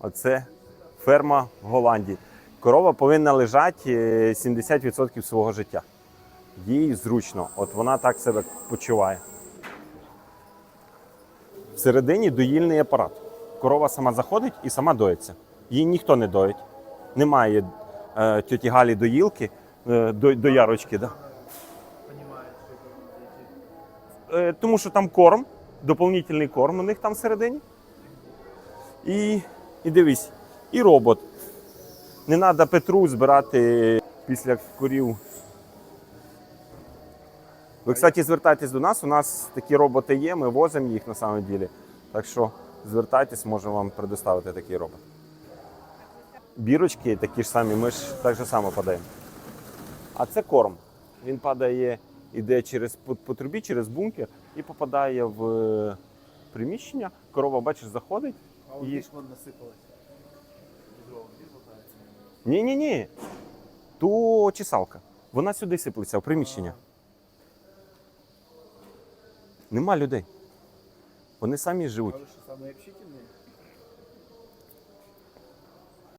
Оце ферма в Голландії. Корова повинна лежати е, 70% свого життя. Їй зручно, от вона так себе почуває. Всередині доїльний апарат. Корова сама заходить і сама доїться. Її ніхто не доїть. Немає е, тьоті Галі доїлки, е, до, доярочки. Да? Е, тому що там корм, доповнительний корм у них там всередині. І, і дивись, і робот. Не треба Петру збирати після корів. Ви, кстати, звертайтесь до нас. У нас такі роботи є, ми возимо їх на самом ділі. Так що звертайтесь, можемо вам предоставити такий робот. Бірочки такі ж самі, ми ж так же само подаємо. А це корм. Він падає, іде через по, трубі, через бункер і попадає в приміщення. Корова, бачиш, заходить. А вот И- видишь, вон насыпалось. Ведро, вот видишь, болтается? Ні, ні, ні. То чесалка. Вона сюди сиплеться, в приміщення. Нема людей. Вони самі живуть. Говоришь, что самые общительные?